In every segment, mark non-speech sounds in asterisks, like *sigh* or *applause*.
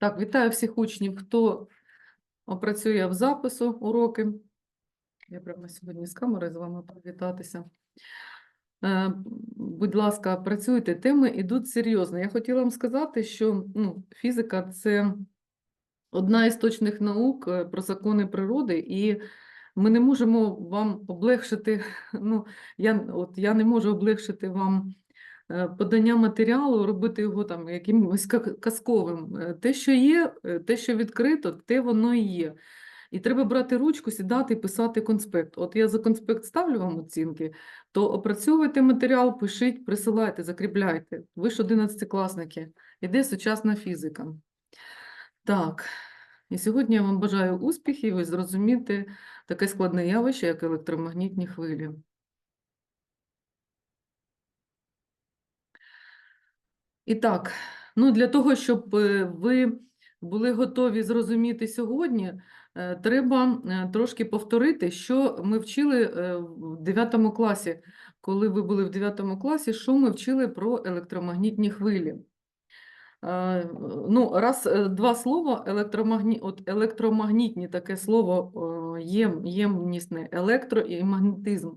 Так, вітаю всіх учнів, хто опрацює в запису уроки. Я прямо сьогодні з камери з вами привітатися. Е, Будь ласка, працюйте, теми йдуть серйозно. Я хотіла вам сказати, що ну, фізика це одна із точних наук е, про закони природи, і ми не можемо вам облегшити. *laughs* Ну, я, от, я не можу облегшити вам подання матеріалу, робити його там якимось казковим. Е, Те, що є, е, те, що відкрито, те воно і є. І треба брати ручку, сідати і писати конспект. От я за конспект ставлю вам оцінки, то опрацьовуйте матеріал, пишіть, присилайте, закріпляйте. Ви ж 11-класники. Іде сучасна фізика. Так, і сьогодні я вам бажаю успіхів і зрозуміти таке складне явище, як електромагнітні хвилі. І так, ну для того, щоб е, ви були готові зрозуміти сьогодні, е, треба е, трошки повторити, що ми вчили в 9 класі. Коли ви були в 9 класі, що ми вчили про електромагнітні хвилі. Ну, раз, два слова, електромагні... От електромагнітні таке слово єм, ємнісне, електро і магнетизм,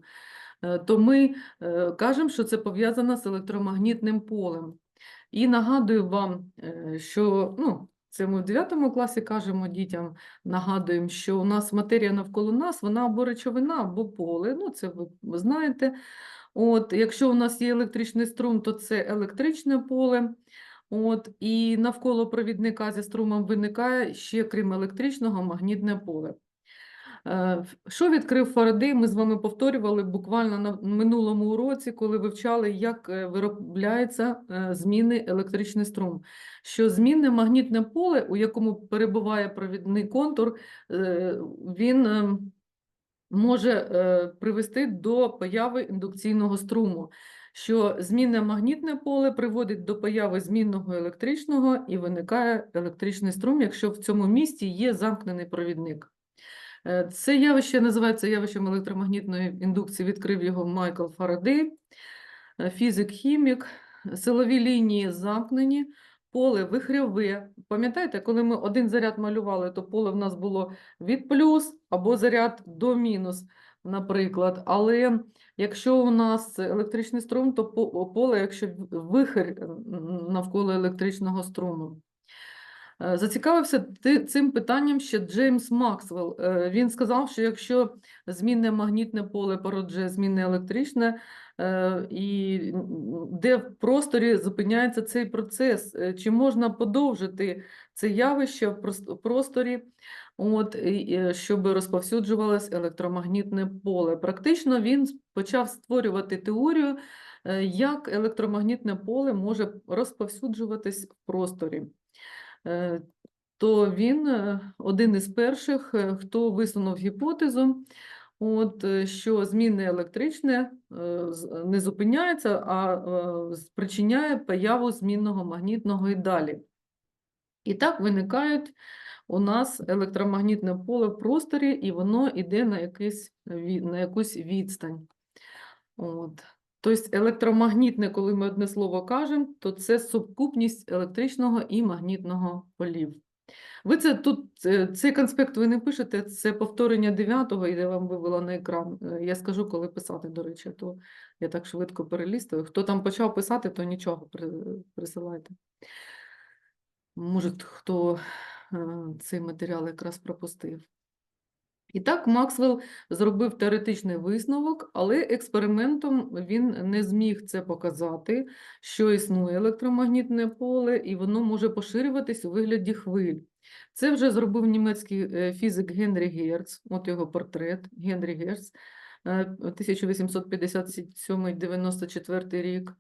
то ми кажемо, що це пов'язано з електромагнітним полем. І нагадую вам, е, що ну, це ми в 9 класі кажемо дітям, нагадуємо, що у нас матерія навколо нас, вона або речовина, або поле. Ну, це ви знаєте. От, якщо у нас є електричний струм, то це електричне поле. От, і навколо провідника зі струмом виникає ще, крім електричного, магнітне поле. Е, Що відкрив Фарадей, ми з вами повторювали буквально на минулому уроці, коли вивчали, як е, виробляється е, змінний електричний струм. Що змінне магнітне поле, у якому перебуває провідний контур, він може привести до появи індукційного струму. Що змінне магнітне поле приводить до появи змінного електричного і виникає електричний струм, якщо в цьому місці є замкнений провідник. Е, Це явище називається явищем електромагнітної індукції. Відкрив його Майкл Фарадей, е, фізик-хімік. Силові лінії замкнені, поле вихрьове. Пам'ятаєте, коли ми один заряд малювали, то поле в нас було від плюс або заряд до мінус, наприклад. Але якщо у нас електричний струм, то поле, якщо вихер навколо електричного струму. Е, Зацікавився цим питанням ще Джеймс Максвелл. Е, Він сказав, що якщо змінне магнітне поле породжує змінне електричне, е, і де в просторі зупиняється цей процес, чи можна подовжити це явище в просторі, от, щоб розповсюджувалось електромагнітне поле. Практично він почав створювати теорію, як електромагнітне поле може розповсюджуватись в просторі. Е, то він е, один із перших, е, хто висунув гіпотезу, от, що змінне електричне не зупиняється, а спричиняє появу змінного магнітного і далі. І так виникають у нас електромагнітне поле в просторі, і воно йде на, якийсь, на якусь відстань. От. Тобто електромагнітне, коли ми одне слово кажемо, то це сукупність електричного і магнітного полів. Ви це тут, е, цей конспект ви не пишете, це повторення 9-го, і я вам вивела на екран. Е, Я скажу, коли писати, до речі, то я так швидко перелістую. Хто там почав писати, то нічого присилайте. Може, хто е, цей матеріал якраз пропустив. І так Максвелл зробив теоретичний висновок, але експериментом він не зміг це показати, що існує електромагнітне поле, і воно може поширюватись у вигляді хвиль. Це вже зробив німецький е, фізик Генрі Герц, от його портрет Генрі Герц, е, 1857-94 рік.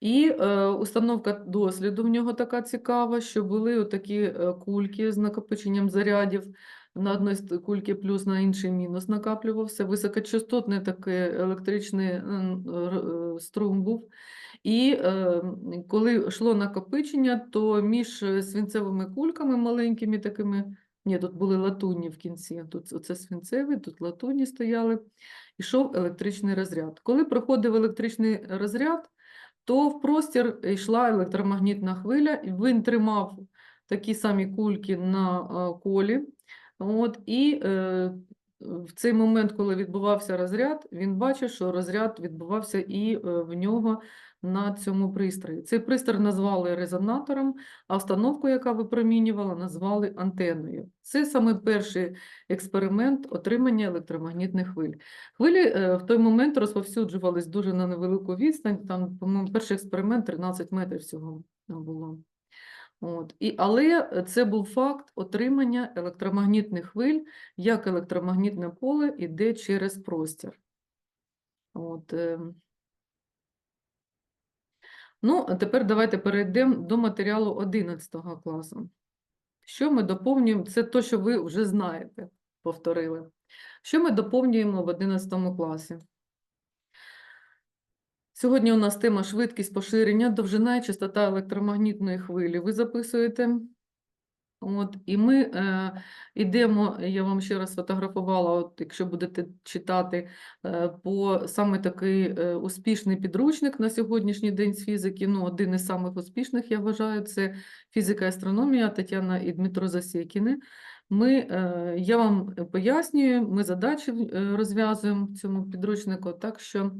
І е, установка досліду в нього така цікава, що були такі е, кульки з накопиченням зарядів. На одній кульки плюс, на іншій мінус накаплювався. Високочастотний такий електричний р- е, струм був. І е, коли йшло накопичення, то між е, свинцевими кульками маленькими такими, ні, тут були латунні в кінці, тут оце свинцеві, тут латунні стояли, йшов електричний розряд. Коли проходив електричний розряд, то в простір йшла електромагнітна хвиля, і він тримав такі самі кульки на е, колі. От, і е, в цей момент, коли відбувався розряд, він бачив, що розряд відбувався і е, в нього на цьому пристрої. Цей пристрій назвали резонатором, а установку, яка випромінювала, назвали антеною. Це саме перший експеримент отримання електромагнітних хвиль. Хвилі е, в той момент розповсюджувались дуже на невелику відстань. Там, по-моєму, перший експеримент 13 метрів всього було. От. І, але це був факт отримання електромагнітних хвиль, як електромагнітне поле йде через простір. От. е. Ну, а тепер давайте перейдемо до матеріалу 11 класу. Що ми доповнюємо? Це те, що ви вже знаєте, повторили. Що ми доповнюємо в 11 класі? Сьогодні у нас тема швидкість поширення, довжина і частота електромагнітної хвилі. Ви записуєте. От, і ми е, йдемо, я вам ще раз фотографувала, от, якщо будете читати, е, по саме такий е, успішний підручник на сьогоднішній день з фізики. Ну, один із самих успішних, я вважаю, це фізика і астрономія Тетяна і Дмитро Засєкіни. Ми, е, я вам пояснюю, ми задачі е, розв'язуємо в цьому підручнику, так що,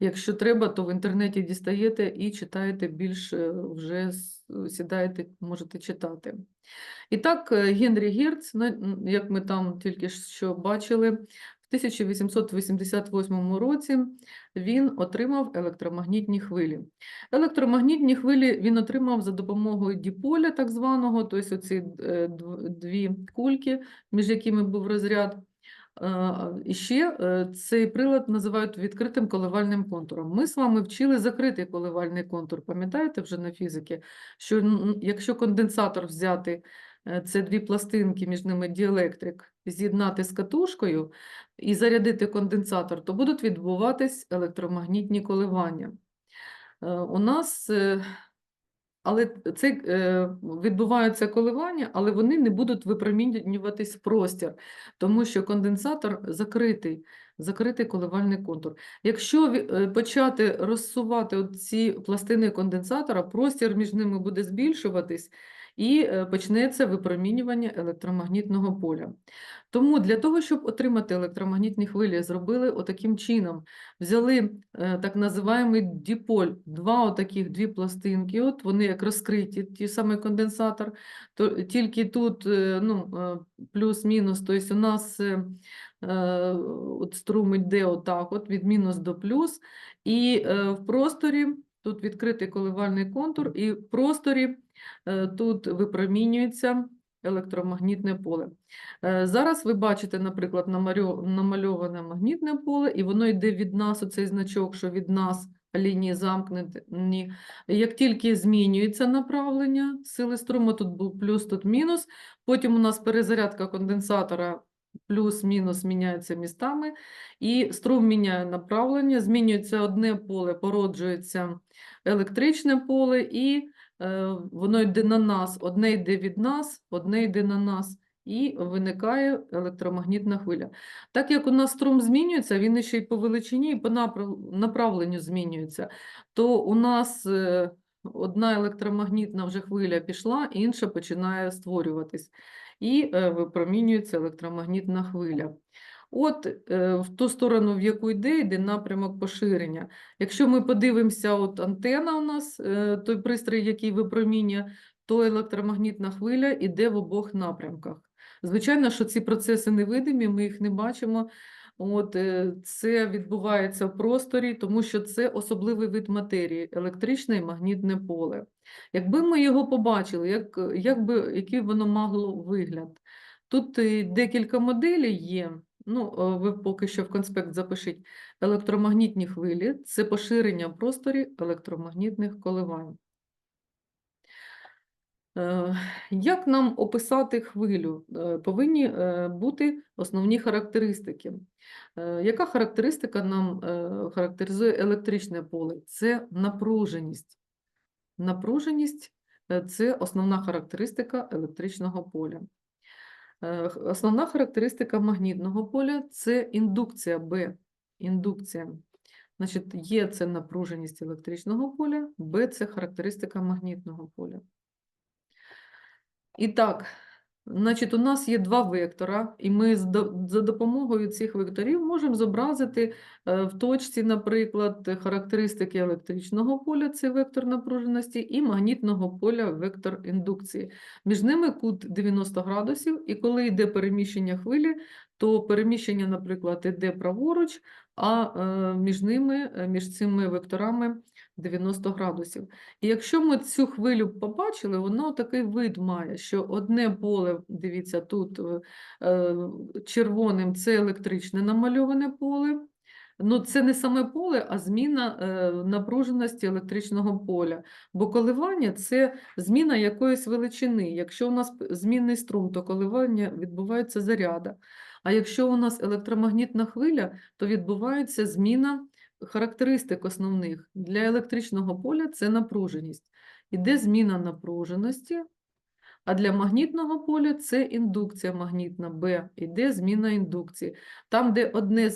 якщо треба, то в інтернеті дістаєте і читаєте більш е, вже сідаєте, можете читати. І так, е, Генрі Герц, як ми там тільки що бачили, в 1888 році він отримав електромагнітні хвилі. Електромагнітні хвилі він отримав за допомогою діполя, так званого, тобто оці е, дві кульки, між якими був розряд. Е, І ще е, цей прилад називають відкритим коливальним контуром. Ми з вами вчили закритий коливальний контур, пам'ятаєте вже на фізики, що якщо конденсатор взяти, це дві пластинки, між ними діелектрик, з'єднати з катушкою і зарядити конденсатор, то будуть відбуватись електромагнітні коливання. Е, У нас, е, але це е, відбуваються коливання, але вони не будуть випромінюватись в простір, тому що конденсатор закритий, закритий коливальний контур. Якщо почати розсувати ці пластини конденсатора, простір між ними буде збільшуватись і е, почнеться випромінювання електромагнітного поля. Тому для того, щоб отримати електромагнітні хвилі, зробили отаким чином. Взяли е, так називаємий диполь, два отаких, дві пластинки, от вони як розкриті, ті самий конденсатор, то тільки тут е, ну, плюс-мінус, тобто у нас от струм йде отак, от від мінус до плюс, і в просторі тут відкритий коливальний контур, і в просторі тут випромінюється електромагнітне поле. Е, Зараз ви бачите, наприклад, намальоване магнітне поле, і воно йде від нас, оцей значок, що від нас лінії замкнені. Як тільки змінюється направлення сили струму, тут був плюс, тут мінус, потім у нас перезарядка конденсатора плюс-мінус міняються містами, і струм міняє направлення, змінюється одне поле, породжується електричне поле, і е, воно йде на нас, одне йде від нас, одне йде на нас, і виникає електромагнітна хвиля. Так як у нас струм змінюється, він ще й по величині, і по направленню змінюється, то у нас е, одна електромагнітна вже хвиля пішла, інша починає створюватись, і е, випромінюється електромагнітна хвиля. От е, в ту сторону, в яку йде, йде напрямок поширення. Якщо ми подивимося, от антена у нас, е, той пристрій, який випромінює, то електромагнітна хвиля йде в обох напрямках. Звичайно, що ці процеси невидимі, ми їх не бачимо. От, е, це відбувається в просторі, тому що це особливий вид матерії електричне і магнітне поле. Якби ми його побачили, як, як би, який воно могло вигляд? Тут декілька моделей є. Ну, е, ви поки що в конспект запишіть. Електромагнітні хвилі це поширення в просторі електромагнітних коливань. Е, Як нам описати хвилю? Е, Повинні бути основні характеристики. Яка характеристика нам характеризує електричне поле? Це напруженість. Напруженість це основна характеристика електричного поля. Е, Основна характеристика магнітного поля це індукція Б. Індукція. Значить, Є це напруженість електричного поля, Б це характеристика магнітного поля. І так, значить, у нас є два вектора, і ми за допомогою цих векторів можемо зобразити е, в точці, наприклад, характеристики електричного поля, це вектор напруженості, і магнітного поля, вектор індукції. Між ними кут 90 градусів, і коли йде переміщення хвилі, то переміщення, наприклад, йде праворуч, а е, між ними, е, між цими векторами 90 градусів. І якщо ми цю хвилю побачили, воно такий вид має, що одне поле, дивіться, тут е, е, червоним це електричне намальоване поле. Ну, це не саме поле, а зміна е, напруженості електричного поля. Бо коливання це зміна якоїсь величини. Якщо у нас змінний струм, то коливання відбувається заряда. А якщо у нас електромагнітна хвиля, то відбувається зміна характеристик основних. Для електричного поля це напруженість. Іде зміна напруженості, а для магнітного поля це індукція магнітна Б, іде зміна індукції. Там, де одне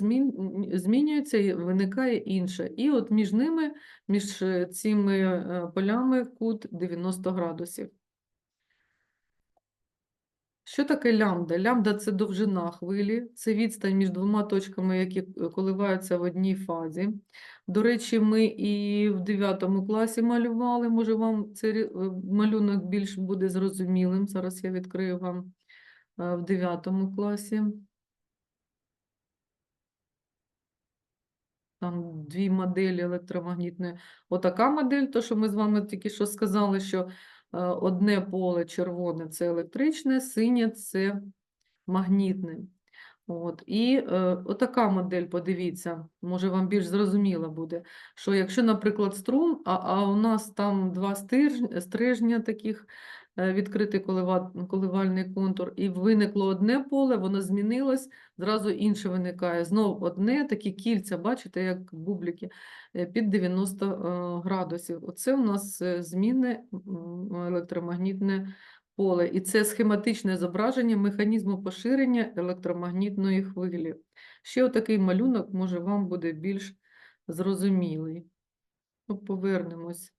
змінюється, виникає інше. І от між ними, між е, цими е, полями кут 90 градусів. Що таке лямбда? Лямбда – це довжина хвилі, це відстань між двома точками, які е, коливаються в одній фазі. До речі, ми і в 9 класі малювали, може вам цей е, малюнок більш буде зрозумілим. Зараз я відкрию вам е, в 9 класі. Там дві моделі електромагнітної. Отака модель, то, що ми з вами тільки що сказали, що одне поле червоне – це електричне, синє – це магнітне. От. І е, отака модель, подивіться, може вам більш зрозуміло буде, що якщо, наприклад, струм, а, а у нас там два стрижня таких, е, відкритий коливальний контур, і виникло одне поле, воно змінилось, зразу інше виникає. Знов одне, такі кільця, бачите, як бублики, е, під 90 е, градусів. Оце у нас е, зміни електромагнітне поле. І це схематичне зображення механізму поширення електромагнітної хвилі. Ще отакий малюнок, може, вам буде більш зрозумілий. Ну, повернемось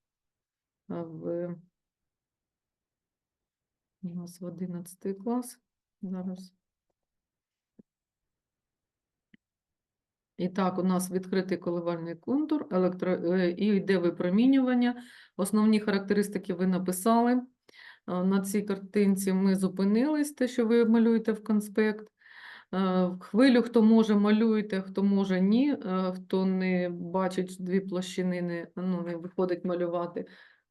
в у нас в 11 клас. Зараз. І так, у нас відкритий коливальний контур, електро... е, і йде випромінювання. Основні характеристики ви написали. На цій картинці ми зупинились, те, що ви малюєте в конспект. Е, Хвилю, хто може, малюйте, хто може, ні. Е, Хто не бачить дві площини, не, ну, не виходить малювати,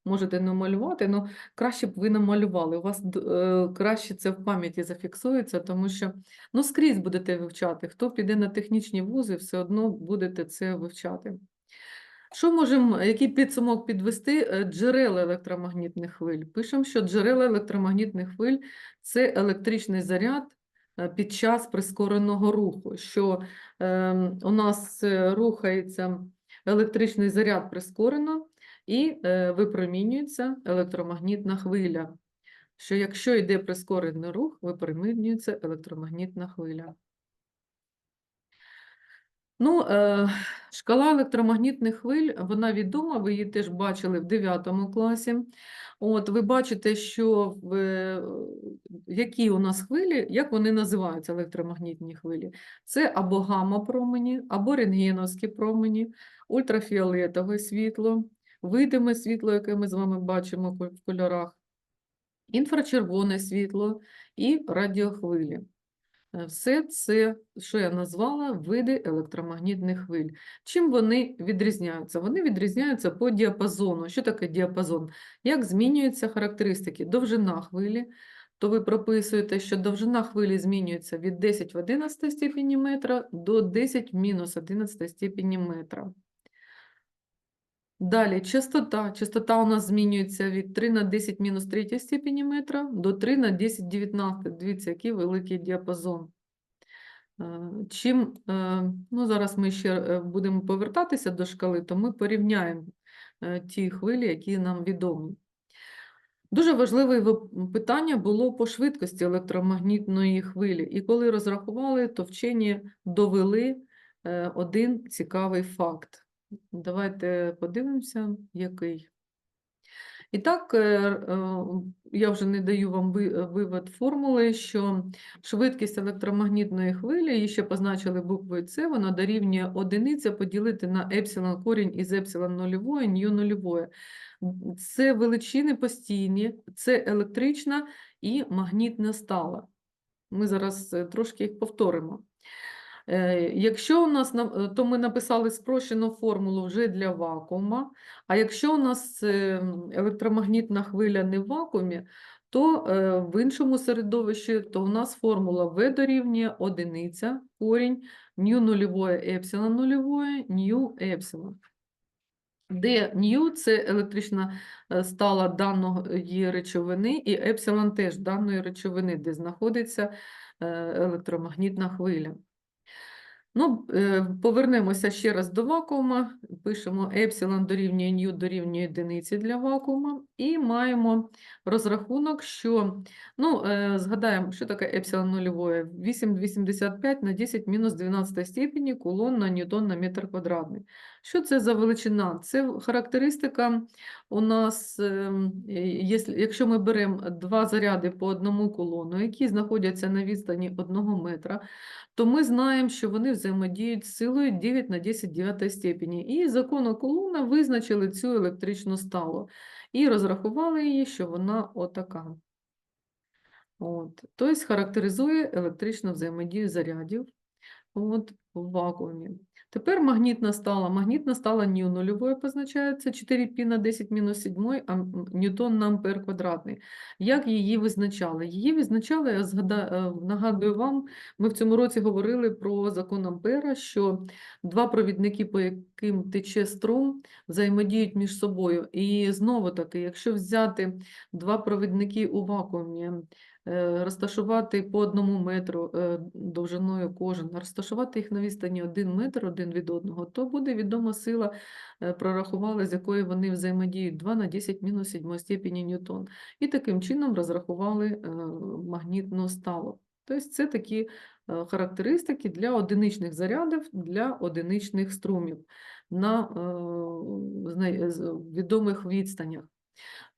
можете не малювати, але краще б ви намалювали. У вас е, краще це в пам'яті зафіксується, тому що ну, скрізь будете вивчати. Хто піде на технічні вузи, все одно будете це вивчати. Що можемо, який підсумок підвести? Е, Джерела електромагнітних хвиль. Пишемо, що джерела електромагнітних хвиль це електричний заряд е, під час прискореного руху, що ем, у нас е, рухається електричний заряд прискорено і е, випромінюється електромагнітна хвиля. Що якщо йде прискорений рух, випромінюється електромагнітна хвиля. Ну, е, шкала електромагнітних хвиль, вона відома, ви її теж бачили в 9 класі. От, ви бачите, що в, е, які у нас хвилі, як вони називаються електромагнітні хвилі? Це або гамма-промені, або рентгеновські промені, ультрафіолетове світло, видиме світло, яке ми з вами бачимо в кольорах, інфрачервоне світло і радіохвилі. Е, Все це, що я назвала, види електромагнітних хвиль. Чим вони відрізняються? Вони відрізняються по діапазону. Що таке діапазон? Як змінюються характеристики? Довжина хвилі, то ви прописуєте, що довжина хвилі змінюється від 10 в 11 степені метра до 10 в мінус 11 степені метра. Далі частота. Частота у нас змінюється від 3 на 10 мінус 3 степені метра до 3 на 10 19. Дивіться, який великий діапазон. Е, Чим, е, ну зараз ми ще е, будемо повертатися до шкали, то ми порівняємо ті хвилі, які нам відомі. Дуже важливе питання було по швидкості електромагнітної хвилі. І коли розрахували, то вчені довели один цікавий факт. Давайте подивимося, який. І так, е, е, я вже не даю вам е, вивод формули, що швидкість електромагнітної хвилі, її ще позначили буквою С, вона дорівнює одиниця поділити на епсилон корінь із епсилон нульової, нью нульової. Це величини постійні, це електрична і магнітна стала. Ми зараз трошки їх повторимо. Е, Якщо у нас е, то ми написали спрощену формулу вже для вакуума, а якщо у нас е, електромагнітна хвиля не в вакуумі, то в іншому середовищі то у нас формула V дорівнює одиниця, корінь, ню нульової епсилон нульової, ню епсилон. Де ню це електрична стала даної речовини, і епсилон теж даної речовини, де знаходиться електромагнітна хвиля. Ну, е, повернемося ще раз до вакуума. Пишемо епсилон дорівнює ню дорівнює одиниці для вакуума. І маємо розрахунок, що, ну, е, згадаємо, що таке епсилон нульової? 8,85 на 10 мінус 12 степені кулон на ньютон на метр квадратний. Що це за величина? Це характеристика у нас, ем, е, якщо ми беремо два заряди по одному кулону, які знаходяться на відстані 1 метра, то ми знаємо, що вони взаємодіють з силою 9 на 10 дев'ятої степені. І закону Кулона визначили цю електричну сталу і розрахували її, що вона отака. От. Тобто характеризує електричну взаємодію зарядів от, в вакуумі. Тепер магнітна стала. Магнітна стала ню нульовою позначається 4π на 10 мінус 7, а ньютон на ампер квадратний. Як її визначали? Її визначали, я згада... е, нагадую вам, ми в цьому році говорили про закон Ампера, що два провідники, по яким тече струм, взаємодіють між собою. І знову таки, якщо взяти два провідники у вакуумі, розташувати по одному метру е, довжиною кожен, розташувати їх на відстані один метр один від одного, то буде відома сила, е, прорахували, з якої вони взаємодіють 2 на 10 мінус 7 степені Ньютон. І таким чином розрахували е, магнітну сталу. Тобто це такі е, характеристики для одиничних зарядів, для одиничних струмів на е, відомих відстанях.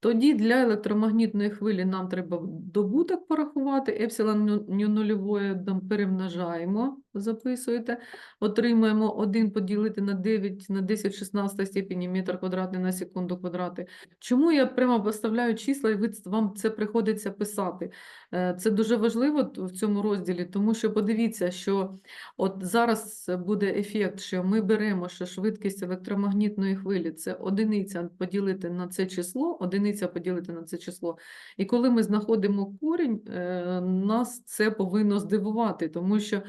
Тоді для електромагнітної хвилі нам треба добуток порахувати, епсилон нульової перемножаємо, записуєте, отримаємо 1 поділити на 9 на 10 16 степені метр квадратний на секунду квадрати. Чому я прямо поставляю числа, і вам це приходиться писати? Е, Це дуже важливо в цьому розділі, тому що подивіться, що от зараз буде ефект, що ми беремо, що швидкість електромагнітної хвилі це одиниця поділити на це число, одиниця поділити на це число. І коли ми знаходимо корінь, е, нас це повинно здивувати, тому що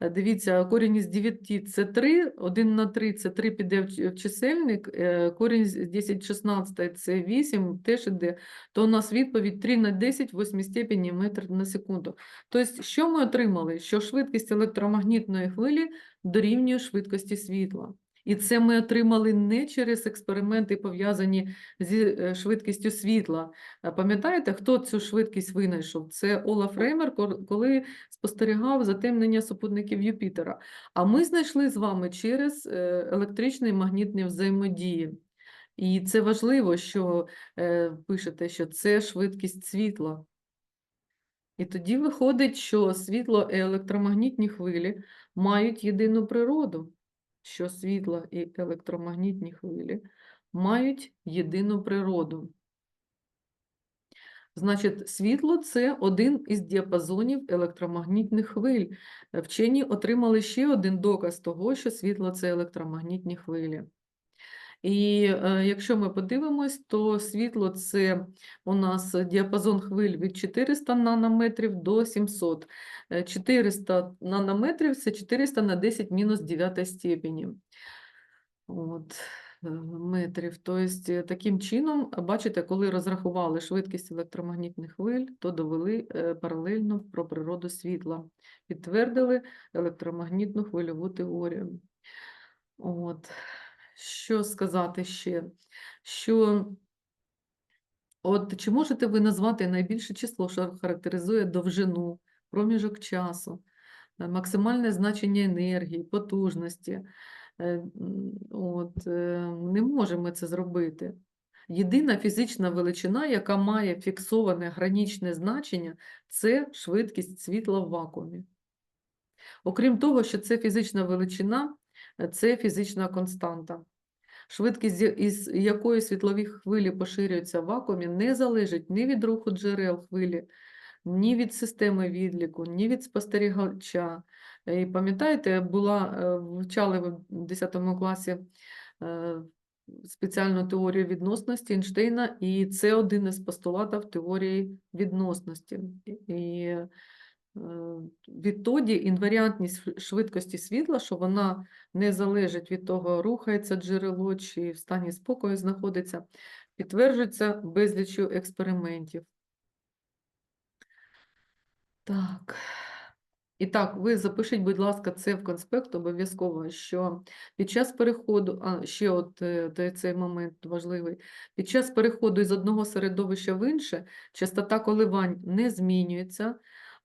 е, дивіться, корінь із 9 це 3, 1 на 3 це 3 піде в чисельник, е, корінь з 10 16 це 8, теж іде, то у нас відповідь 3 на 10 в 8 степені метр на секунду. Тобто, що ми отримали? Що швидкість електромагнітної хвилі дорівнює швидкості світла. І це ми отримали не через експерименти, пов'язані зі е, швидкістю світла. Пам'ятаєте, хто цю швидкість винайшов? Це Олаф Реймер, коли спостерігав затемнення супутників Юпітера. А ми знайшли з вами через е, електричні і магнітні взаємодії. І це важливо, що е, пишете, що це швидкість світла. І тоді виходить, що світло і електромагнітні хвилі мають єдину природу, що світло і електромагнітні хвилі мають єдину природу. Значить, світло це один із діапазонів електромагнітних хвиль. Вчені отримали ще один доказ того, що світло це електромагнітні хвилі. І е, якщо ми подивимось, то світло це у нас діапазон хвиль від 400 нанометрів до 700. Е, 400 нанометрів це 400 на 10 мінус 9 степені. От, е, метрів. Тобто, таким чином, бачите, коли розрахували швидкість електромагнітних хвиль, то довели е, паралельно про природу світла, підтвердили електромагнітну хвильову теорію. От. Що сказати ще? Що от чи можете ви назвати найбільше число, що характеризує довжину, проміжок часу, е, максимальне значення енергії, потужності? Е, От, е, не можемо це зробити. Єдина фізична величина, яка має фіксоване гранічне значення, це швидкість світла в вакуумі. Окрім того, що це фізична величина, це фізична константа. Швидкість, із якої світлові хвилі поширюються в вакуумі, не залежить ні від руху джерел хвилі, ні від системи відліку, ні від спостерігача. Е, І пам'ятаєте, була, е, вивчали в 10 класі е, спеціальну теорію відносності Ейнштейна, і це один із постулатів теорії відносності. І- відтоді інваріантність швидкості світла, що вона не залежить від того, рухається джерело чи в стані спокою знаходиться, підтверджується безліччю експериментів. Так. І так, ви запишіть, будь ласка, це в конспект обов'язково, що під час переходу, а ще от е, цей момент важливий, під час переходу із одного середовища в інше частота коливань не змінюється,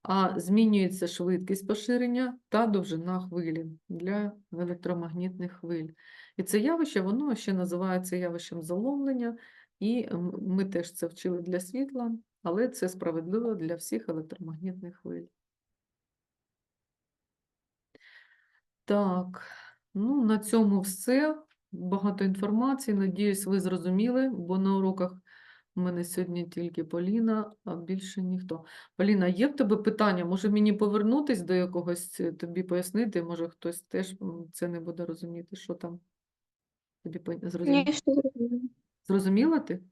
а змінюється швидкість поширення та довжина хвилі для електромагнітних хвиль. І це явище, воно ще називається явищем заломлення, і ми теж це вчили для світла, але це справедливо для всіх електромагнітних хвиль. Так, ну на цьому все. Багато інформації. Надіюсь, ви зрозуміли, бо на уроках у мене сьогодні тільки Поліна, а більше ніхто. Поліна, є в тебе питання? Може мені повернутись до якогось е, тобі пояснити? Може хтось теж це не буде розуміти, що там? Тобі зрозуміло? Ні, що зрозуміло. Зрозуміла ти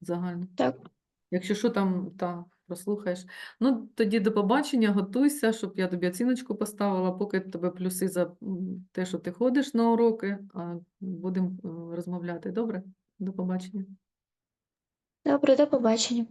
загально? Так, Якщо що там, та, прослухаєш. Ну, тоді до побачення, готуйся, щоб я тобі оціночку поставила, поки тебе плюси за те, що ти ходиш на уроки, а будемо розмовляти. Добре? До побачення. Добре, до побачення.